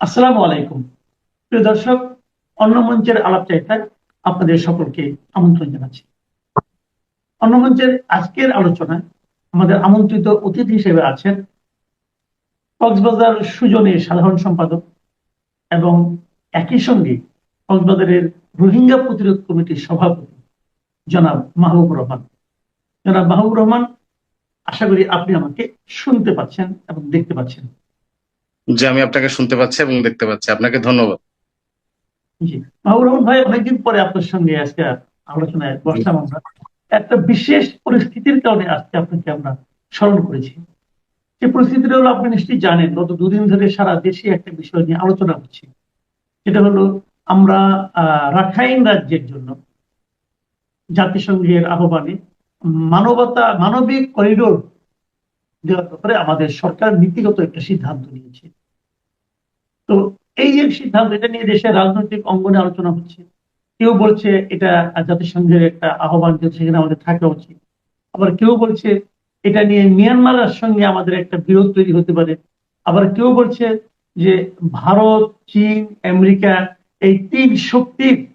আসসালামু আলাইকুম। প্রিয় দর্শক, অন্য মঞ্চের আপনাদের সকলকে আমন্ত্রণ জানাচ্ছি। অন্য মঞ্চের আজকের আলোচনায় আমাদের আমন্ত্রিত অতিথি হিসেবে আছেন কক্সবাজার সুজনের সাধারণ সম্পাদক এবং একই সঙ্গে কক্সবাজারের রোহিঙ্গা প্রতিরোধ কমিটির সভাপতি জনাব মাহবুব রহমান। জনাব মাহবুব রহমান আশা করি আপনি আমাকে শুনতে পাচ্ছেন এবং দেখতে পাচ্ছেন। যে আমি আপনাকে শুনতে পাচ্ছি এবং দেখতে পাচ্ছি। আপনাকে ধন্যবাদ। জি। মাহবুব রহমান ভাই অনেকদিন পরে আপনার সঙ্গে আজকে আলোচনায় বসলাম আমরা। একটা বিশেষ পরিস্থিতির কারণে আজকে আপনাকে আমরা স্মরণ করেছি। যে পরিস্থিতিটা হলো আপনি নিশ্চয়ই জানেন গত দুদিন ধরে সারা দেশে একটা বিষয় নিয়ে আলোচনা হচ্ছে। সেটা হলো আমরা আহ, রাখাইন রাজ্যের জন্য জাতিসংঘের আহ্বানে মানবতা, মানবিক করিডোর দেওয়ার ব্যাপারে আমাদের সরকার নীতিগত একটা সিদ্ধান্ত নিয়েছে। তো এই যে সিদ্ধান্ত, এটা নিয়ে দেশের রাজনৈতিক অঙ্গনে আলোচনা হচ্ছে। কেউ বলছে এটা জাতিসংঘের একটা আহ্বান সেখানে আমাদের থাকা উচিত। আবার কেউ বলছে এটা নিয়ে মিয়ানমারের সঙ্গে আমাদের একটা বিরোধ তৈরি হতে পারে। আবার কেউ বলছে যে ভারত, চীন, আমেরিকা এই তিন শক্তির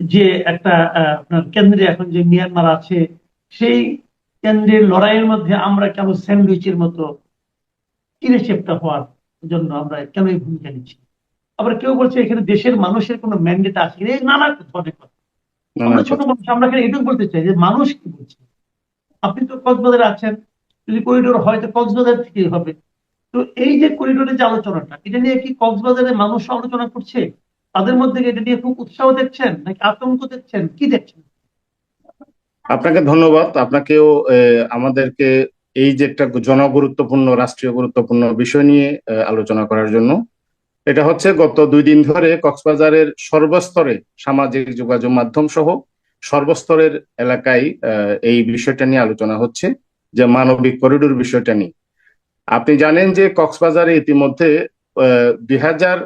যে একটা আপনার কেন্দ্রে এখন যে মিয়ানমার আছে সেই কেন্দ্রের লড়াইয়ের মধ্যে আমরা কেন স্যান্ডউইচের মতো কিনে চেপটা হওয়ার জন্য আমরা কেন এই ভূমিকা নিচ্ছি? আবার কেউ বলছে এখানে দেশের মানুষের কোনো ম্যান্ডেট আছে এই নানা ধরনের কথা। আমরা ছোট মানুষ আমরা এখানে এটুকু বলতে চাই যে মানুষ কি বলছে? আপনি তো কক্সবাজারে আছেন যদি করিডোর হয় তো কক্সবাজার থেকেই হবে। তো এই যে করিডোরের যে আলোচনাটা এটা নিয়ে কি কক্সবাজারের মানুষ আলোচনা করছে? তাদের মধ্যে কি এটা নিয়ে খুব উৎসাহ দেখছেন নাকি আতঙ্ক দেখছেন? কি দেখছেন? আপনাকে ধন্যবাদ। আপনাকেও আমাদেরকে এই যে একটা জনগুরুত্বপূর্ণ, রাষ্ট্রীয় গুরুত্বপূর্ণ বিষয় নিয়ে আলোচনা করার জন্য। এটা হচ্ছে গত দুই দিন ধরে কক্সবাজারের সর্বস্তরে সামাজিক যোগাযোগ মাধ্যম সহ সর্বস্তরের এলাকায় এই বিষয়টা নিয়ে আলোচনা হচ্ছে, যে মানবিক করিডোর বিষয়টা নিয়ে। আপনি জানেন যে কক্সবাজারে ইতিমধ্যে দুই হাজার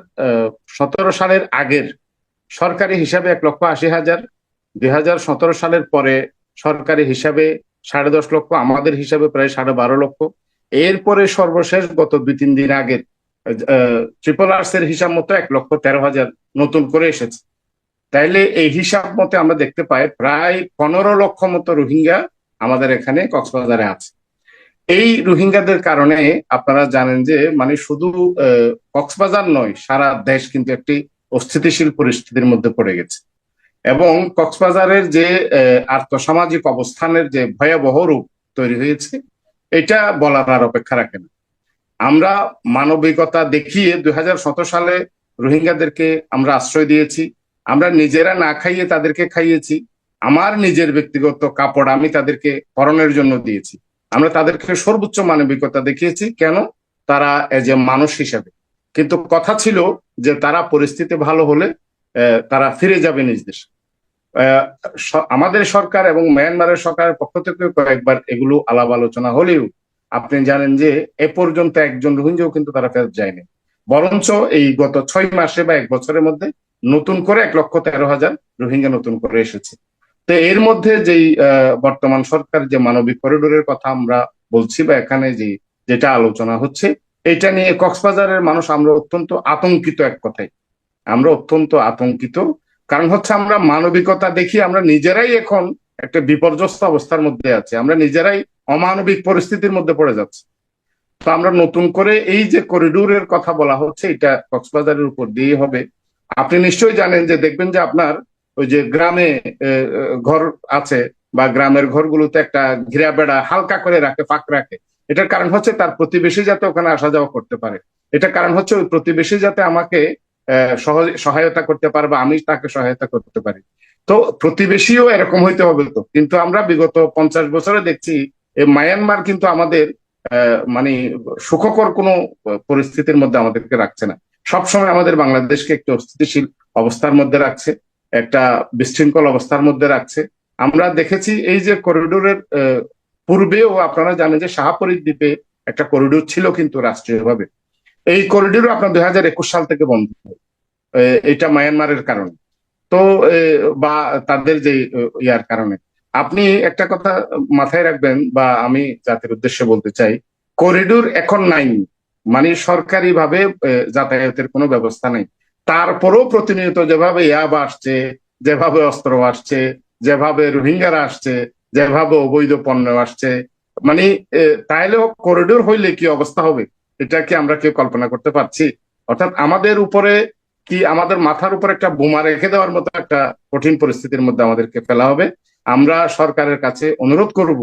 সতেরো সালের আগের সরকারি হিসাবে এক লক্ষ আশি হাজার দুই হাজার সতেরো সালের পরে সরকারি হিসাবে সাড়ে দশ লক্ষ, আমাদের হিসাবে প্রায় সাড়ে বারো লক্ষ। এরপরে সর্বশেষ গত দুই, তিন দিন আগের ট্রিপল আর্স এর হিসাব মতো এক লক্ষ তেরো হাজার নতুন করে এসেছে। তাইলে এই হিসাব মতে আমরা দেখতে পাই প্রায় পনেরো লক্ষ মতো রোহিঙ্গা আমাদের এখানে কক্সবাজারে আছে। এই রোহিঙ্গাদের কারণে আপনারা জানেন যে মানে শুধু কক্সবাজার নয়, সারা দেশ কিন্তু একটি অস্থিতিশীল পরিস্থিতির মধ্যে পড়ে গেছে। এবং কক্সবাজারের যে আর্থসামাজিক অবস্থানের যে ভয়াবহ রূপ তৈরি হয়েছে, এটা বলার আর অপেক্ষা রাখে না। আমরা মানবিকতা দেখিয়ে দুই সালে রোহিঙ্গাদেরকে আমরা আশ্রয় দিয়েছি। আমরা নিজেরা না খাইয়ে তাদেরকে খাইয়েছি। আমার নিজের ব্যক্তিগত কাপড় আমি তাদেরকে পরনের জন্য দিয়েছি। আমরা তাদেরকে সর্বোচ্চ মানবিকতা দেখিয়েছি। কেন? তারা এজ এ মানুষ হিসাবে। কিন্তু কথা ছিল যে তারা পরিস্থিতি ভালো হলে তারা ফিরে যাবে নিজ দেশে। আমাদের সরকার এবং মায়ানমারের সরকারের পক্ষ থেকে কয়েকবার এগুলো আলাপ আলোচনা হলেও আপনি জানেন যে এ পর্যন্ত একজন রোহিঙ্গাও কিন্তু তারা ফেরত যায়নি। বরঞ্চ এই গত ছয় মাসে বা এক বছরের মধ্যে নতুন করে এক লক্ষ তেরো হাজার রোহিঙ্গা নতুন করে এসেছে। তো এর মধ্যে যেই বর্তমান সরকার যে মানবিক করিডোরের কথা আমরা বলছি বা এখানে যে যেটা আলোচনা হচ্ছে, এটা নিয়ে কক্সবাজারের মানুষ আমরা অত্যন্ত আতঙ্কিত এক কথায়। আমরা অত্যন্ত আতঙ্কিত কারণ হচ্ছে আমরা মানবিকতা দেখি, আমরা নিজেরাই এখন একটা বিপর্যস্ত অবস্থার মধ্যে আছি। আমরা নিজেরাই অমানবিক পরিস্থিতির মধ্যে পড়ে যাচ্ছি। তো আমরা নতুন করে এই যে করিডোরের কথা বলা হচ্ছে, এটা কক্সবাজারের উপর দিয়ে হবে। আপনি নিশ্চয়ই জানেন যে, দেখবেন যে আপনার ওই যে গ্রামে ঘর আছে বা গ্রামের ঘরগুলোতে একটা ঘিরা বেড়া হালকা করে রাখে, ফাঁক রাখে। এটার কারণ হচ্ছে তার প্রতিবেশী যাতে ওখানে আসা যাওয়া করতে পারে। এটা কারণ হচ্ছে ওই প্রতিবেশী যাতে আমাকে সহায়তা করতে পারে বা আমি তাকে সহায়তা করতে পারি। তো প্রতিবেশীও এরকম হইতে হবে তো। কিন্তু আমরা বিগত পঞ্চাশ বছরে দেখছি মায়ানমার কিন্তু আমাদের মানে সুখকর কোনো পরিস্থিতির মধ্যে আমাদেরকে রাখছে না। সবসময় আমাদের বাংলাদেশকে একটি অস্থিতিশীল অবস্থার মধ্যে রাখছে, একটা বিশৃঙ্খল অবস্থার মধ্যে রাখছে। আমরা দেখেছি এই যে করিডোরের পূর্বেও আপনারা জানেন যে শাহপরীর দ্বীপে একটা করিডোর ছিল কিন্তু রাষ্ট্রীয়ভাবে। এই করিডোর আপনার দুই হাজার একুশ সাল থেকে বন্ধ। এটা মায়ানমারের কারণে। তো বা তাদের যে ইয়ার কারণে। আপনি একটা কথা মাথায় রাখবেন, বা আমি জাতির উদ্দেশ্যে বলতে চাই করিডোর এখন নাই। মানে সরকারি ভাবে যাতায়াতের কোনো ব্যবস্থা নেই। তারপরেও প্রতিনিয়ত যেভাবে ইয়াব আসছে, যেভাবে অস্ত্র আসছে, যেভাবে রোহিঙ্গারা আসছে, যেভাবে অবৈধ পণ্য আসছে মানে তাইলেও করিডোর হইলে কি অবস্থা হবে? এটা কি আমরা কেউ কল্পনা করতে পারছি। অর্থাৎ আমাদের উপরে কি, আমাদের মাথার উপর একটা বোমা রেখে দেওয়ার মতো একটা কঠিন পরিস্থিতির মধ্যে আমাদেরকে ফেলা হবে। আমরা সরকারের কাছে অনুরোধ করব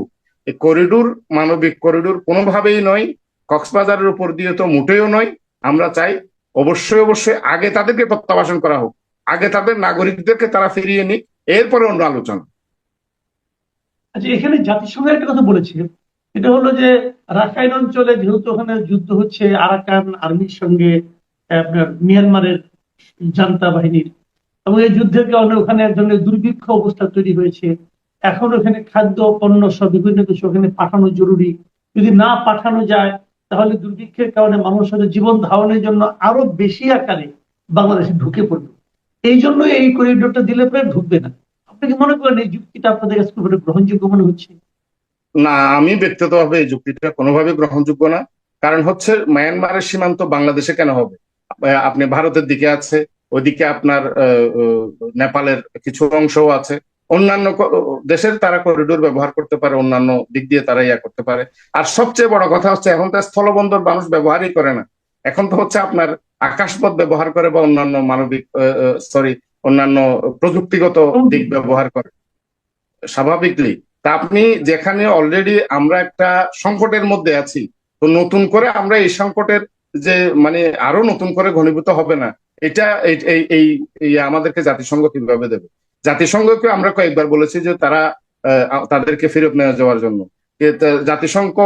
এই করিডোর মানবিক করিডোর কোনোভাবেই নয়, কক্সবাজারের উপর দিয়ে তো মোটেও নয়। আমরা চাই অবশ্যই অবশ্যই আগে তাদেরকে প্রত্যাবাসন করা হোক, আগে তাদের নাগরিকদেরকে তারা ফিরিয়ে নিক, এরপরে অন্য আলোচনা। আচ্ছা এখানে জাতিসংঘের একটা কথা বলেছে। এটা হলো যে রাখাইন অঞ্চলে যেহেতু ওখানে যুদ্ধ হচ্ছে, আরাকান আর্মির সঙ্গে আপনার মিয়ানমারের জান্তা বাহিনীর এবং এই যুদ্ধের কারণে ওখানে এক ধরনের দুর্ভিক্ষ অবস্থা তৈরি হয়েছে। এখন ওখানে খাদ্য, পণ্য সব বিভিন্ন কিছু ওখানে পাঠানো জরুরি। যদি না পাঠানো যায়, তাহলে দুর্ভিক্ষের কারণে মানুষ হয়তো জীবন ধারণের জন্য আরও বেশি আকারে বাংলাদেশে ঢুকে পড়বে। এই জন্য এই করিডোরটা দিলে পরে ঢুকবে না। আপনি কি মনে করেন এই যুক্তিটা আপনাদের কাছে গ্রহণযোগ্য মনে হচ্ছে? না আমি ব্যক্তিগতভাবে এই যুক্তিটা কোনোভাবে গ্রহণযোগ্য না। কারণ হচ্ছে মায়ানমারের সীমান্ত বাংলাদেশে কেন হবে? আপনি ভারতের দিকে আছে ওইদিকে আপনার নেপালের কিছু অংশও আছে। অন্যান্য দেশের তারা করিডোর ব্যবহার করতে পারে অন্যান্য দিক দিয়ে তারা ইয়া করতে পারে। আর সবচেয়ে বড় কথা হচ্ছে এখন তো স্থলবন্দর মানুষ ব্যবহারই করে না। এখন তো হচ্ছে আপনার আকাশপথ ব্যবহার করে বা অন্যান্য মানবিক সরি অন্যান্য প্রযুক্তিগত দিক ব্যবহার করে। স্বাভাবিকলি তা আপনি যেখানে অলরেডি আমরা একটা সংকটের মধ্যে আছি, তো নতুন করে আমরা এই সংকটের যে মানে আরও নতুন করে ঘনীভূত হবে না, এটা এই এই আমাদেরকে জাতিসংঘ কীভাবে দেবে? জাতিসংঘকে আমরা কয়েকবার বলেছি যে তারা তাদেরকে ফেরত নেওয়া যাওয়ার জন্য। জাতিসংঘ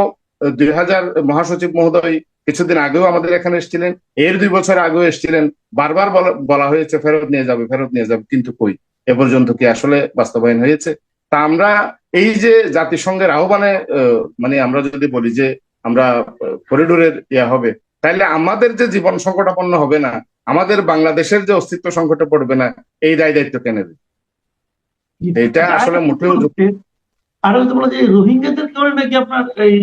দুই হাজার মহাসচিব মহোদয় কিছুদিন আগেও আমাদের এখানে এসেছিলেন, এর দুই বছর আগেও এসেছিলেন, বারবার বলা হয়েছে ফেরত নিয়ে যাবে, ফেরত নিয়ে যাবে, কিন্তু কই? এ পর্যন্ত কি আসলে বাস্তবায়ন হয়েছে? তা আমরা এই যে জাতিসংঘের আহ্বানে মানে আমরা যদি বলি যে আমরা করিডোরের ইয়া হবে তাহলে আমাদের যে জীবন সংকটাপন্ন হবে না আমাদের বাংলাদেশের যে অস্তিত্ব সংকটে পড়বে না এই দায় দায়িত্ব কেন এটা আসলে মোটেও আরও তো বলা যে রোহিঙ্গাদের কারণে নাকি আপনার এই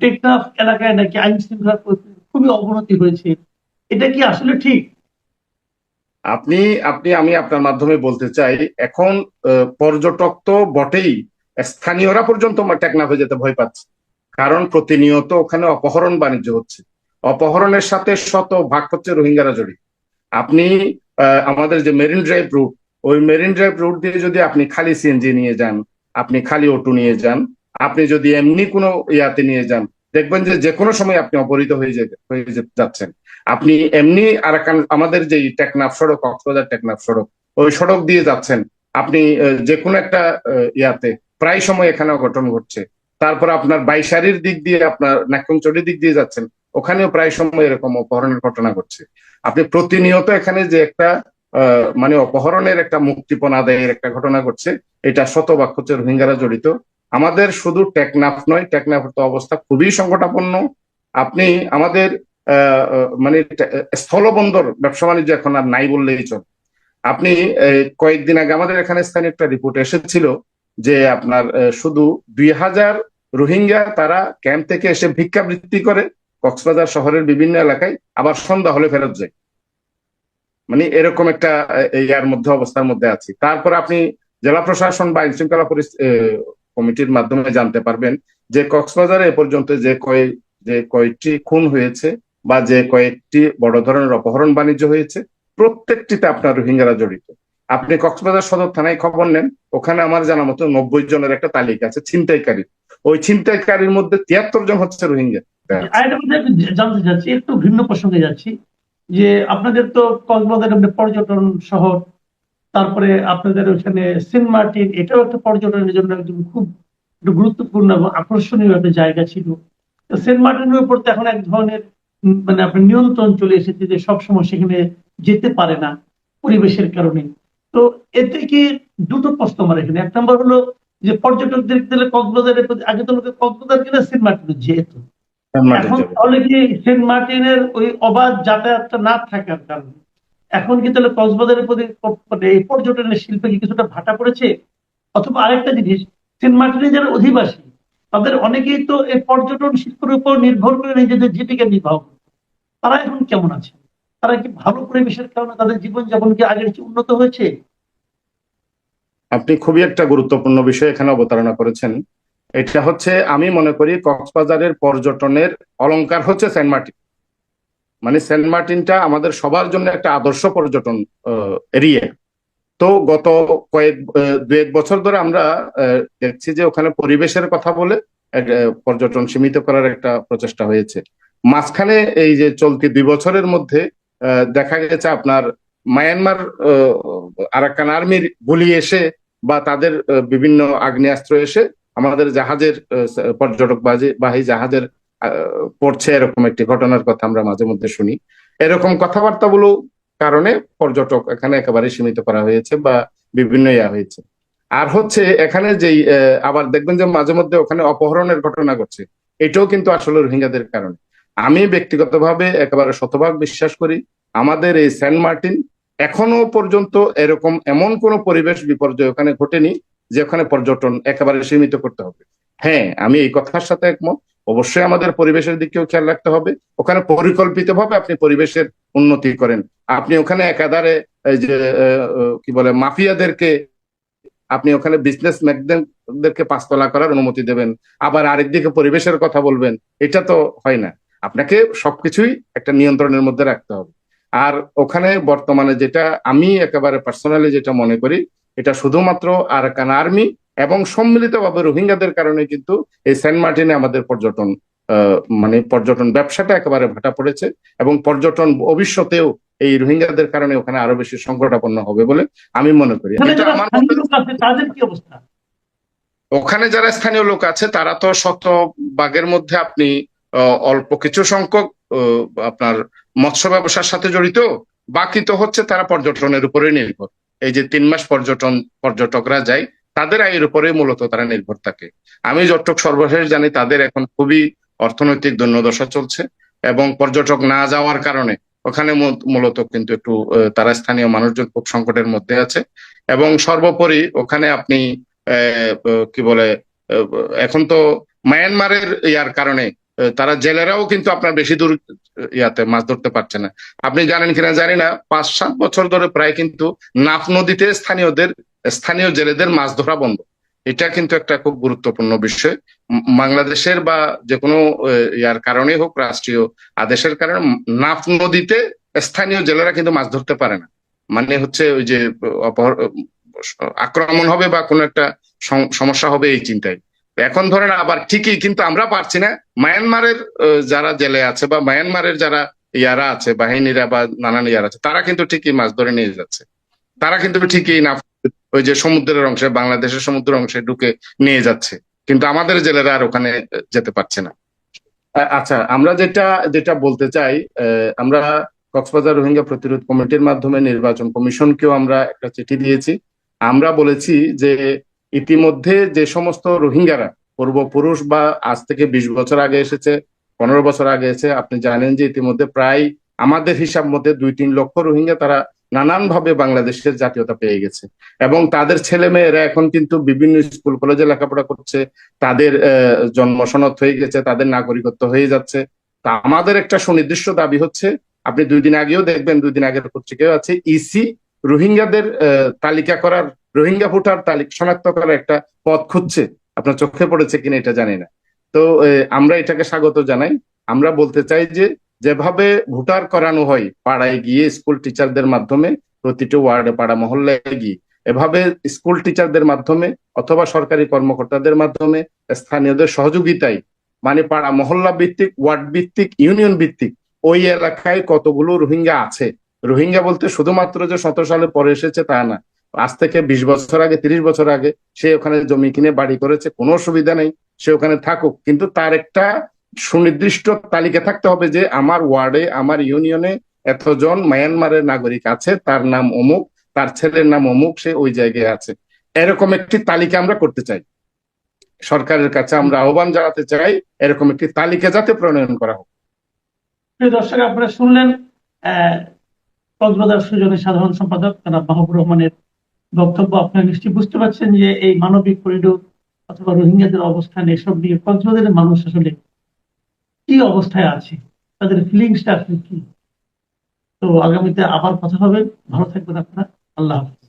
টেকনাফ এলাকায় নাকি আইন শৃঙ্খলা খুবই অবনতি হয়েছে। এটা কি আসলে ঠিক? আপনি আপনি, আমি আপনার মাধ্যমে বলতে চাই, এখন পর্যটক তো বটেই, স্থানীয়রা পর্যন্ত টেকনাফে যেতে ভয় পাচ্ছে। কারণ প্রতিনিয়ত ওখানে অপহরণ বাণিজ্য হচ্ছে। অপহরণের সাথে শত ভাগ হচ্ছে রোহিঙ্গারা জড়িত। আপনি আমাদের যে মেরিন ড্রাইভ রুট, ওই মেরিন ড্রাইভ রুট দিয়ে যদি আপনি খালি সিএনজি নিয়ে যান, আপনি খালি অটো নিয়ে যান, আপনি যদি এমনি কোনো ইয়াতে নিয়ে যান, দেখবেন যে যে কোনো সময় আপনি অপহৃত হয়ে যেতে, হয়ে যাচ্ছেন। আপনি এমনি আরাকান আমাদের যে টেকনাফ সড়ক, কক্সবাজার টেকনাফ সড়ক, ওই সড়ক দিয়ে যাচ্ছেন। আপনি যে কোনো একটা ইয়াতে প্রায় সময় এখানে অঘটন ঘটছে। তারপর আপনার বাইশারির দিক দিয়ে, আপনার নাকুমচড়ির দিক দিয়ে যাচ্ছেন, ওখানেও প্রায় সময় এরকম অপহরণের ঘটনা ঘটছে। আপনি প্রতিনিয়ত এখানে যে একটা মানে অপহরণের একটা মুক্তিপণ আদায়ের একটা ঘটনা ঘটছে, এটা শতভাগ হচ্ছে রোহিঙ্গারা জড়িত। আমাদের শুধু টেকনাফ নয় টেকনাফ তো অবস্থা খুবই সংকটাপন্ন। আপনি আমাদের মানে স্থলবন্দর ব্যবসা বাণিজ্য এখন আর নাই বললেই চল। আপনি কয়েকদিন আগে আমাদের এখানে স্থানীয় একটা রিপোর্ট এসেছিল যে আপনার শুধু দুই হাজার রোহিঙ্গা তারা ক্যাম্প থেকে এসে ভিক্ষাবৃত্তি করে কক্সবাজার শহরের বিভিন্ন এলাকায়, আবার সন্ধ্যা হলে ফেরত যায়। মানে এরকম একটা ইয়ার মধ্যে, অবস্থার মধ্যে আছি। তারপর আপনি জেলা প্রশাসন বা আইন শৃঙ্খলা কমিটির মাধ্যমে জানতে পারবেন যে কক্সবাজারে এ পর্যন্ত যে কয়, যে কয়টি খুন হয়েছে বা যে কয়েকটি বড় ধরনের অপহরণ বাণিজ্য হয়েছে, প্রত্যেকটিতে আপনার রোহিঙ্গারা জড়িত। আপনি কক্সবাজার সদর থানায় খবর নেন, ওখানে আমার জানা মতো নব্বই জনের একটা তালিকা আছে, ছিনতাইকারী। ওই ছিনতাইকারীর মধ্যে তিয়াত্তর জন হচ্ছে রোহিঙ্গা। জানতে চাচ্ছি, একটু ভিন্ন প্রসঙ্গে যাচ্ছি, যে আপনাদের তো কক্সবাজার পর্যটন শহর, তারপরে আপনাদের ওখানে সেন্ট মার্টিন, এটাও একটা পর্যটনের জন্য একদম খুব গুরুত্বপূর্ণ এবং আকর্ষণীয় একটা জায়গা ছিল। সেন্ট মার্টিনের উপর তো এখন এক ধরনের মানে আপনার নিয়ন্ত্রণ চলে এসেছে যে সবসময় সেখানে যেতে পারে না পরিবেশের কারণে। তো এতে কি দুটো প্রশ্ন আমার এখানে। এক নম্বর হলো যে পর্যটকদের দিলে কক্সবাজারের প্রতি আগে তো লোকে কক্সবাজার গেলে সেন্ট মার্টিন যেহেতু। এখন তাহলে কি সেন্ট মার্টিনের ওই অবাধ যাতায়াতটা না থাকার কারণে? এখন কি তাহলে কক্সবাজারের প্রতি মানে এই পর্যটনের শিল্পে কি কিছুটা ভাটা পড়েছে? অথবা আরেকটা জিনিস সেন্ট মার্টিনের যারা অধিবাসী তাদের অনেকেই তো এই পর্যটন শিল্পের উপর নির্ভর করে নিজেদের জীবিকা নির্বাহ তারা এখন কেমন আছে? তারা কি ভালো পরিবেশের কারণে তাদের জীবনযাপন কি আগের চেয়ে উন্নত হয়েছে? আপনি খুবই একটা গুরুত্বপূর্ণ বিষয় এখানে অবতারণা করেছেন। এটা হচ্ছে, আমি মনে করি কক্সবাজারের পর্যটনের অলংকার হচ্ছে সেন্ট মার্টিন। মানে সেন্ট মার্টিনটা আমাদের সবার জন্য একটা আদর্শ পর্যটন এরিয়া। তো গত কয়েক দু এক বছর ধরে আমরা দেখছি যে ওখানে পরিবেশের কথা বলে পর্যটন সীমিত করার একটা প্রচেষ্টা হয়েছে। মাঝখানে এই যে চলতি দুই বছরের মধ্যে দেখা গেছে আপনার মায়ানমার আরাকান আর্মির গুলি এসে বা তাদের বিভিন্ন আগ্নেয়াস্ত্র এসে আমাদের জাহাজের পর্যটক বাজি, বাহী জাহাজের পড়ছে এরকম একটি ঘটনার কথা আমরা মাঝে মধ্যে শুনি। এরকম কথাবার্তাগুলো কারণে পর্যটক এখানে একেবারে সীমিত করা হয়েছে বা বিভিন্ন ইয়া হয়েছে। আর হচ্ছে এখানে যেই আবার দেখবেন যে মাঝে মধ্যে ওখানে অপহরণের ঘটনা ঘটছে। এটাও কিন্তু আসলে রোহিঙ্গাদের কারণে। আমি ব্যক্তিগতভাবে একেবারে শতভাগ বিশ্বাস করি, আমাদের এই সেন্ট মার্টিন এখনও পর্যন্ত এরকম এমন কোনো পরিবেশ বিপর্যয় ওখানে ঘটেনি যে ওখানে পর্যটন একেবারে সীমিত করতে হবে। হ্যাঁ আমি এই কথার সাথে একমত। অবশ্যই আমাদের পরিবেশের দিকেও খেয়াল রাখতে হবে। ওখানে পরিকল্পিতভাবে আপনি পরিবেশের উন্নতি করেন। আপনি ওখানে একাধারে যে কি বলে, মাফিয়াদেরকে, আপনি ওখানে বিজনেস ম্যাকদেরকে পাঁচতলা করার অনুমতি দেবেন। আবার আরেকদিকে পরিবেশের কথা বলবেন, এটা তো হয় না। আপনাকে সবকিছুই একটা নিয়ন্ত্রণের মধ্যে রাখতে হবে। আর ওখানে বর্তমানে যেটা আমি একেবারে পার্সোনালি যেটা মনে করি, এটা শুধুমাত্র আরাকান আর্মি এবং সম্মিলিতভাবে রোহিঙ্গাদের কারণে কিন্তু এই সেন্ট মার্টিনে আমাদের পর্যটন মানে পর্যটন ব্যবসাটা একেবারে ভাটা পড়েছে এবং পর্যটন ভবিষ্যতেও এই রোহিঙ্গাদের কারণে ওখানে আরও বেশি সংকটাপন্ন হবে বলে আমি মনে করি। অবস্থা? ওখানে যারা স্থানীয় লোক আছে তারা তো শত বাগের মধ্যে আপনি অল্প কিছু সংখ্যক আপনার মৎস্য ব্যবসার সাথে জড়িত বাকি তো হচ্ছে তারা পর্যটনের উপরে নির্ভর। এই যে তিন মাস পর্যটন পর্যটকরা যায় তাদের আয়ের উপরে মূলত তারা নির্ভর থাকে। আমি যতটুক সর্বশেষ জানি তাদের এখন খুবই অর্থনৈতিক দৈন্যদশা চলছে এবং পর্যটক না যাওয়ার কারণে ওখানে মূল- মূলত কিন্তু একটু তারা স্থানীয় মানুষজন খুব সংকটের মধ্যে আছে এবং সর্বোপরি ওখানে আপনি কি বলে এখন তো মায়ানমারের ইয়ার কারণে তারা জেলেরাও কিন্তু আপনার বেশি দূর ইয়াতে মাছ ধরতে পারছে না। আপনি জানেন কিনা জানি না পাঁচ সাত বছর ধরে প্রায় কিন্তু নাফ নদীতে স্থানীয়দের, স্থানীয় জেলেদের মাছ ধরা বন্ধ। এটা কিন্তু একটা খুব গুরুত্বপূর্ণ বিষয়। বাংলাদেশের বা যে কোনো ইয়ার কারণে হোক, রাষ্ট্রীয় আদেশের কারণে নাফ নদীতে স্থানীয় জেলেরা কিন্তু মাছ ধরতে পারে না। মানে হচ্ছে ওই যে আক্রমণ হবে বা কোনো একটা সম- সমস্যা হবে এই চিন্তায়। এখন ধরেন আবার ঠিকই, কিন্তু আমরা পারছি না। মায়ানমারের যারা জেলে আছে বা মায়ানমারের যারা ইয়ারা আছে, বাহিনীরা বা নানান ইয়ারা আছে, তারা কিন্তু ঠিকই মাছ ধরে নিয়ে যাচ্ছে। তারা কিন্তু ঠিকই না ওই যে সমুদ্রের অংশে, বাংলাদেশের সমুদ্রের অংশে ঢুকে নিয়ে যাচ্ছে। কিন্তু আমাদের জেলেরা আর ওখানে যেতে পারছে না। আচ্ছা আমরা যেটা যেটা বলতে চাই আমরা কক্সবাজার রোহিঙ্গা প্রতিরোধ কমিটির মাধ্যমে নির্বাচন কমিশনকেও আমরা একটা চিঠি দিয়েছি। আমরা বলেছি যে ইতিমধ্যে যে সমস্ত রোহিঙ্গারা, পূর্বপুরুষ বা আজ থেকে বিশ বছর আগে এসেছে, পনেরো বছর আগে এসে, আপনি জানেন যে ইতিমধ্যে প্রায় আমাদের হিসাব মতে দুই তিন লক্ষ রোহিঙ্গা তারা নানানভাবে বাংলাদেশের জাতীয়তা পেয়ে গেছে। এবং তাদের ছেলে মেয়েরা এখন কিন্তু বিভিন্ন স্কুল, কলেজে লেখাপড়া করছে, তাদের জন্ম সনদ হয়ে গেছে, তাদের নাগরিকত্ব হয়ে যাচ্ছে। তা আমাদের একটা সুনির্দিষ্ট দাবি হচ্ছে, আপনি দুই দিন আগেও দেখবেন, দুই দিন আগের পত্রিকাও আছে, ইসি রোহিঙ্গাদের তালিকা করার, রোহিঙ্গা ভোটার তালিকা, শনাক্ত করার একটা পথ খুঁজছে। আপনার চোখে পড়েছে কিনা এটা জানি না। তো আমরা এটাকে স্বাগত জানাই। আমরা বলতে চাই যে যেভাবে ভোটার করানো হয়, পাড়ায় গিয়ে স্কুল টিচারদের মাধ্যমে প্রতিটি ওয়ার্ডে, পাড়া মহল্লায় গিয়ে। এভাবে স্কুল টিচারদের মাধ্যমে অথবা সরকারি কর্মকর্তাদের মাধ্যমে স্থানীয়দের সহযোগিতায় মানে পাড়া মহল্লা ভিত্তিক, ওয়ার্ড ভিত্তিক, ইউনিয়ন ভিত্তিক, ওই এলাকায় কতগুলো রোহিঙ্গা আছে? রোহিঙ্গা বলতে শুধুমাত্র যে সতেরো সালে পরে এসেছে তা না। আজ থেকে বিশ বছর আগে, তিরিশ বছর আগে সে ওখানে জমি কিনে বাড়ি করেছে, কোনো অসুবিধা নেই, সে ওখানে থাকুক। কিন্তু তার একটা সুনির্দিষ্ট তালিকা থাকতে হবে যে আমার ওয়ার্ডে, আমার ইউনিয়নে এতজন মায়ানমারের নাগরিক আছে, তার নাম অমুক, তার ছেলের নাম অমুক, সে ওই জায়গায় আছে। এরকম একটি তালিকা আমরা করতে চাই। সরকারের কাছে আমরা আহ্বান জানাতে চাই, এরকম একটি তালিকা যাতে প্রণয়ন করা হোক। দর্শক, আপনারা শুনলেন কক্সবাজার সুজনের সাধারণ সম্পাদক জনাব মাহবুব রহমানের বক্তব্য। আপনারা নিশ্চয়ই বুঝতে পারছেন যে এই মানবিক করিডোর অথবা রোহিঙ্গাদের অবস্থান, এসব নিয়ে কক্সবাজারের মানুষ আসলে কি অবস্থায় আছে? তাদের ফিলিংসটা আসলে কি? তো আগামীতে আবার কথা হবে। ভালো থাকবেন আপনারা। আল্লাহ হাফিজ।